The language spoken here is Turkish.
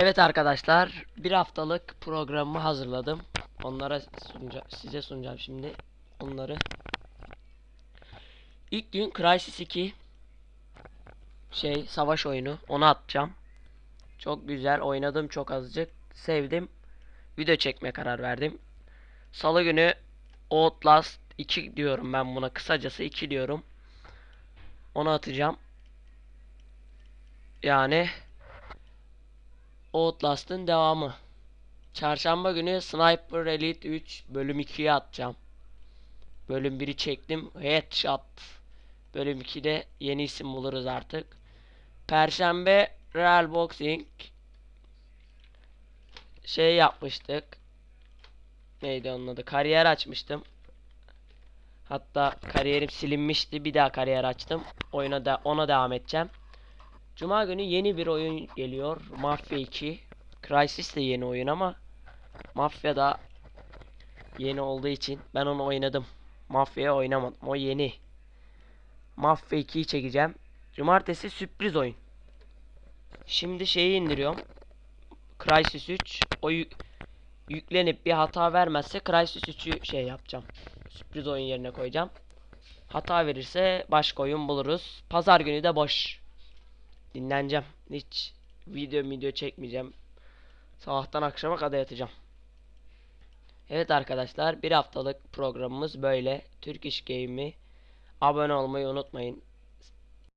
Evet arkadaşlar, bir haftalık programımı hazırladım. Onlara sunca size sunacağım şimdi onları. İlk gün Crysis 2 şey savaş oyunu onu atacağım. Çok güzel oynadım çok azıcık. Sevdim. Video çekmeye karar verdim. Salı günü Outlast 2 diyorum ben buna kısacası 2 diyorum. Onu atacağım. Yani Outlast'ın devamı. Çarşamba günü Sniper Elite 3 bölüm 2'ye atacağım. Bölüm 1'i çektim. Headshot. Bölüm 2'de yeni isim buluruz artık. Perşembe Real Boxing şey yapmıştık. Neydi onun adı? Kariyer açmıştım. Hatta kariyerim silinmişti. Bir daha kariyer açtım. Oyuna da ona devam edeceğim. Cuma günü yeni bir oyun geliyor. Mafya 2. Crysis de yeni oyun ama Mafya da yeni olduğu için ben onu oynadım. Mafya'ya oynamadım. O yeni. Mafya 2'yi çekeceğim. Cumartesi sürpriz oyun. Şimdi şeyi indiriyorum. Crysis 3. O yük- yüklenip bir hata vermezse Crysis 3'ü şey yapacağım. Sürpriz oyun yerine koyacağım. Hata verirse başka oyun buluruz. Pazar günü de boş. Dinleneceğim. Hiç video video çekmeyeceğim. Sabahtan akşama kadar yatacağım. Evet arkadaşlar bir haftalık programımız böyle. Türk İş Game'i abone olmayı unutmayın.